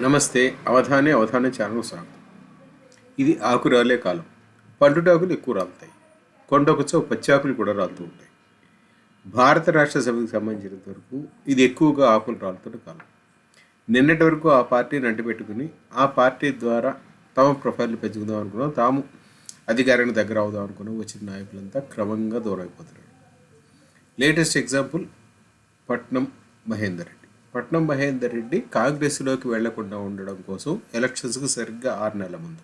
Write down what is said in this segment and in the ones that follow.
నమస్తే అవధానే అవధానే ఛానల్ స్వాగతం. ఇది ఆకురాలే కాలం. పండుటాకులు ఎక్కువ రాలుతాయి. కొండొకచో పచ్చాకులు కూడా రాలుతూ ఉంటాయి. భారత రాష్ట్ర సభకు సంబంధించినంత వరకు ఇది ఎక్కువగా ఆకులు రాలుతున్న కాలం. నిన్నటి వరకు ఆ పార్టీని అంటిపెట్టుకుని ఆ పార్టీ ద్వారా తమ ప్రొఫైల్ పెంచుకుందాం అనుకున్నాం. తాము అధికారానికి దగ్గర అవుదాం అనుకున్నాం. వచ్చిన నాయకులంతా క్రమంగా దూరం అయిపోతున్నారు. లేటెస్ట్ ఎగ్జాంపుల్ పట్నం మహేందర్ రెడ్డి. పట్నం మహేందర్ రెడ్డి కాంగ్రెస్లోకి వెళ్ళకుండా ఉండడం కోసం ఎలక్షన్స్కి సరిగ్గా ఆరు నెలల ముందు.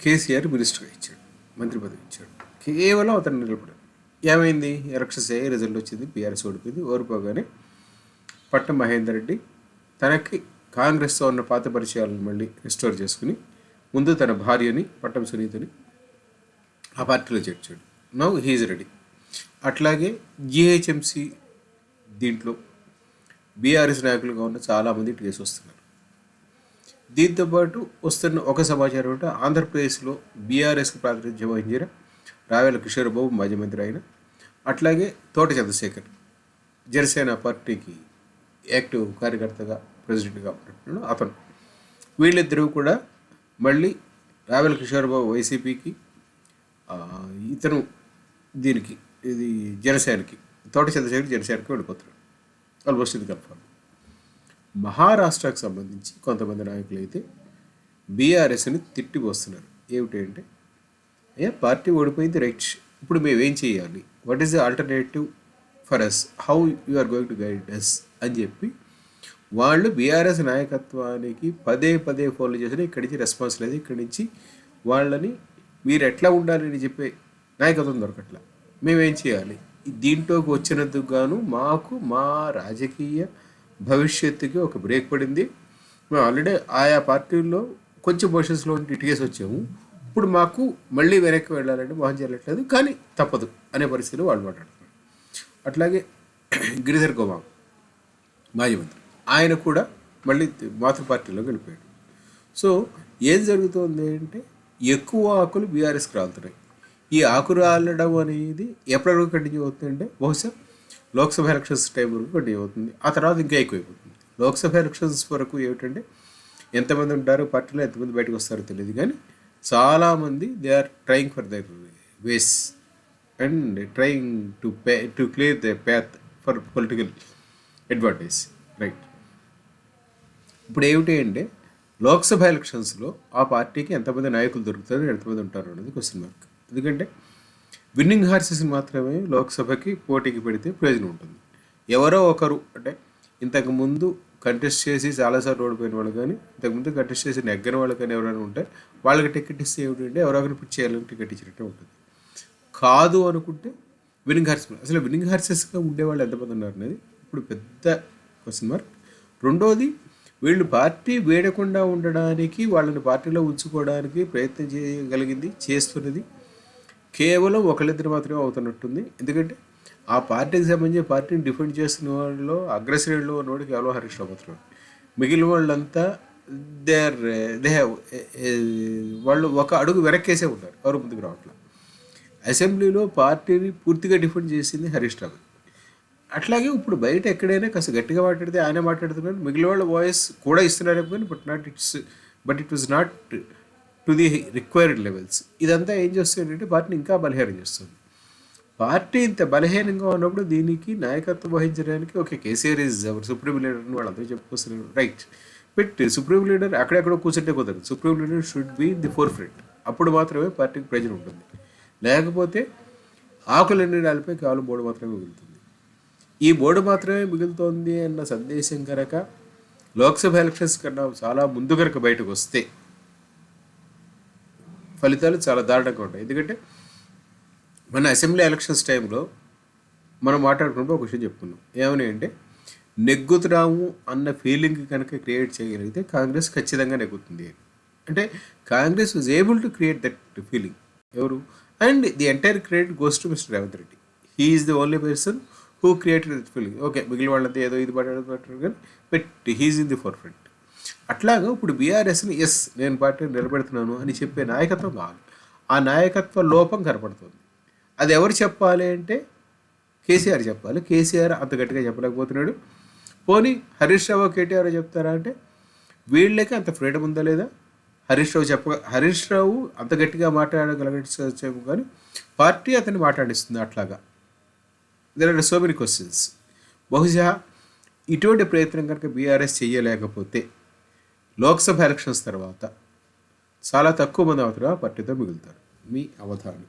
కేసీఆర్ మినిస్టర్గా ఇచ్చాడు మంత్రి పదవి ఇచ్చాడు. కేవలం అతను నిలబడాడు. ఏమైంది? ఎలక్షన్స్ ఏ రిజల్ట్ వచ్చింది? బీఆర్ఎస్ ఓడిపోయింది ఓడిపోగానే పట్నం మహేందర్ రెడ్డి తనకి కాంగ్రెస్తో ఉన్న పాత పరిచయాలను మళ్ళీ రిస్టోర్ చేసుకుని ముందు తన భార్యని పట్టం సునీతని ఆ పార్టీలో చేర్చాడు. Now he's ready. అట్లాగే జిహెచ్ఎంసి దీంట్లో బీఆర్ఎస్ నాయకులుగా ఉన్న చాలామంది కేసు వస్తున్నారు. దీంతోపాటు వస్తున్న ఒక సమాచారం అంటే ఆంధ్రప్రదేశ్లో బీఆర్ఎస్కి ప్రాతినిధ్యం వహించిన రావేల కిషోర్ బాబు మాజీ మంత్రి అయిన అట్లాగే తోట చంద్రశేఖర్ జనసేన పార్టీకి యాక్టివ్ కార్యకర్తగా ప్రెసిడెంట్గా ఉంటున్నాడు అతను. వీళ్ళిద్దరూ కూడా మళ్ళీ రావెల కిషోర్ బాబు వైసీపీకి ఇతను దీనికి ఇది జనసేనకి తోట చంద్రశేఖర్ జనసేనకి వెళ్ళిపోతున్నాడు ఆల్మోస్ట్ ఇది కన్ఫర్మ్ మహారాష్ట్రకు సంబంధించి కొంతమంది నాయకులు అయితే బీఆర్ఎస్ని తిట్టి వస్తున్నారు. ఏమిటి అంటే అయ్యా పార్టీ ఓడిపోయింది రైట్ ఇప్పుడు మేమేం చేయాలి? What is the alternative for us how you are going to guide us అని చెప్పి వాళ్ళు బీఆర్ఎస్ నాయకత్వానికి పదే పదే ఫోన్లు చేసిన ఇక్కడి నుంచి రెస్పాన్స్ లేదు. ఇక్కడి నుంచి వాళ్ళని మీరు ఎట్లా ఉండాలని చెప్పే నాయకత్వం దొరకట్లా. మేమేం చేయాలి? దీంట్లోకి వచ్చినందుకు గాను మాకు మా రాజకీయ భవిష్యత్తుకి ఒక బ్రేక్ పడింది. మేము ఆల్రెడీ ఆయా పార్టీల్లో కొంచెం పొజిషన్స్లో ఇటుకేసి వచ్చాము. ఇప్పుడు మాకు మళ్ళీ వెనక్కి వెళ్ళాలంటే మోహన్ చేయట్లేదు కానీ తప్పదు అనే పరిస్థితిలో వాళ్ళు మాట్లాడుతున్నారు. అట్లాగే గిరిధర్ గోవాంగ్ మాజీ మంత్రి ఆయన కూడా మళ్ళీ మాతృ పార్టీలోకి వెళ్ళిపోయాడు. సో ఏం జరుగుతుంది అంటే ఎక్కువ ఆకులు బీఆర్ఎస్కి రాలుతున్నాయి. ఈ ఆకు రాలడం అనేది ఎప్పటి వరకు కంటిన్యూ అవుతుందంటే బహుశా లోక్సభ ఎలక్షన్స్ టైం వరకు కంటిన్యూ అవుతుంది. ఆ తర్వాత ఇంకా ఎక్కువైపోతుంది. లోక్సభ ఎలక్షన్స్ వరకు ఏమిటంటే ఎంతమంది ఉంటారు పార్టీలో ఎంతమంది బయటకు వస్తారో తెలియదు కానీ చాలామంది they are trying for their ways and trying to pay to clear the path for political advantage right ఇప్పుడు ఏమిటి అంటే లోక్సభ ఎలక్షన్స్లో ఆ పార్టీకి ఎంతమంది నాయకులు దొరుకుతారు ఎంతమంది ఉంటారు అనేది క్వశ్చన్ మార్క్ ఎందుకంటే విన్నింగ్ హార్సెస్ని మాత్రమే లోక్సభకి పోటీకి పెడితే ప్రయోజనం ఉంటుంది. ఎవరో ఒకరు అంటే ఇంతకుముందు కంటెస్ట్ చేసి చాలాసార్లు ఓడిపోయిన వాళ్ళు కానీ ఇంతకుముందు కంటెస్ట్ చేసి నెగ్గని వాళ్ళు కానీ ఎవరైనా ఉంటే వాళ్ళకి టికెట్ ఇస్తే ఏమిటంటే ఎవరో ఒకరిని పిచ్చి చేయాలని టికెట్ ఇచ్చినట్టే ఉంటుంది. కాదు అనుకుంటే విన్నింగ్ హార్సెస్ అసలు విన్నింగ్ హార్సెస్గా ఉండేవాళ్ళు ఎంతమంది ఉన్నారు అనేది ఇప్పుడు పెద్ద క్వశ్చన్ మార్క్ రెండోది వీళ్ళు పార్టీ వేడకుండా ఉండడానికి వాళ్ళని పార్టీలో ఉంచుకోవడానికి ప్రయత్నం చేయగలిగింది చేస్తున్నది కేవలం ఒకళ్ళిద్దరు మాత్రమే అవుతున్నట్టుంది. ఎందుకంటే ఆ పార్టీకి సంబంధించి పార్టీని డిఫెండ్ చేస్తున్న వాళ్ళలో అగ్రశ్రేణిలో ఉన్నవాడు కేవలం హరీష్ రావు మాత్రమే. మిగిలిన వాళ్ళంతా దే ఆర్ దే హ్యావ్ వాళ్ళు ఒక అడుగు వెనక్కేసే ఉంటారు ఎవరు ముందుకు రావట్లేదు అసెంబ్లీలో పార్టీని పూర్తిగా డిఫెండ్ చేసింది హరీష్ రావు. అట్లాగే ఇప్పుడు బయట ఎక్కడైనా కాస్త గట్టిగా మాట్లాడితే ఆయన మాట్లాడుతున్నాడు. మిగిలిన వాళ్ళ వాయిస్ కూడా ఇస్తున్నారు కానీ but not it's but it was not to the required levels ఇదంతా ఏం చేస్తుందంటే పార్టీని ఇంకా బలహీనం చేస్తుంది. పార్టీ ఇంత బలహీనంగా ఉన్నప్పుడు దీనికి నాయకత్వం వహించడానికి okay KCR is our supreme leader అని వాళ్ళందరూ చెప్పుకొస్తున్నారు. రైట్ బట్ సుప్రీం లీడర్ అక్కడెక్కడ కూర్చుంటే కుదరదు. Supreme leader should be the forefront అప్పుడు మాత్రమే పార్టీకి ప్రయోజనం ఉంటుంది. లేకపోతే ఆకులన్నీ రాలిపై కేవలం బోర్డు మాత్రమే మిగులుతుంది. ఈ బోర్డు మాత్రమే మిగులుతోంది అన్న సందేశం కనుక లోక్సభ ఎలక్షన్స్ కన్నా చాలా ముందు కనుక బయటకు వస్తే ఫలితాలు చాలా దారుణంగా ఉంటాయి. ఎందుకంటే మన అసెంబ్లీ ఎలక్షన్స్ టైంలో మనం మాట్లాడుకున్నప్పుడు ఒక విషయం చెప్పుకున్నాం. ఏమని అంటే నెగ్గుతున్నాము అన్న ఫీలింగ్ కనుక క్రియేట్ చేయగలిగితే కాంగ్రెస్ ఖచ్చితంగా నెగ్గుతుంది అంటే Congress was able to create that feeling ఎవరు? And the entire credit goes to mister Revanth Reddy he the only person who created that feeling okay మిగిలిన వాళ్ళంతా ఏదో ఇది పట్టారు కానీ but he's in the forefront అట్లాగే ఇప్పుడు బీఆర్ఎస్ని ఎస్ నేను పార్టీని నిలబెడుతున్నాను అని చెప్పే నాయకత్వం కాదు. ఆ నాయకత్వ లోపం కనపడుతుంది. అది ఎవరు చెప్పాలి అంటే కేసీఆర్ చెప్పాలి. కేసీఆర్ అంత గట్టిగా చెప్పలేకపోతున్నాడు. పోనీ హరీష్ రావు కేటీఆర్ చెప్తారా అంటే వీళ్ళకి అంత ఫ్రీడమ్ ఉందా లేదా? హరీష్ రావు చెప్ప హరీష్ రావు అంత గట్టిగా మాట్లాడగలగేమో కానీ పార్టీ అతన్ని మాట్లాడిస్తుంది అట్లాగా. There are so many questions బహుశా ఇటువంటి ప్రయత్నం కనుక బీఆర్ఎస్ చేయలేకపోతే లోక్సభ ఎలక్షన్స్ తర్వాత చాలా తక్కువ మంది అవతల పార్టీతో మిగులుతారు. మీ అవధానం.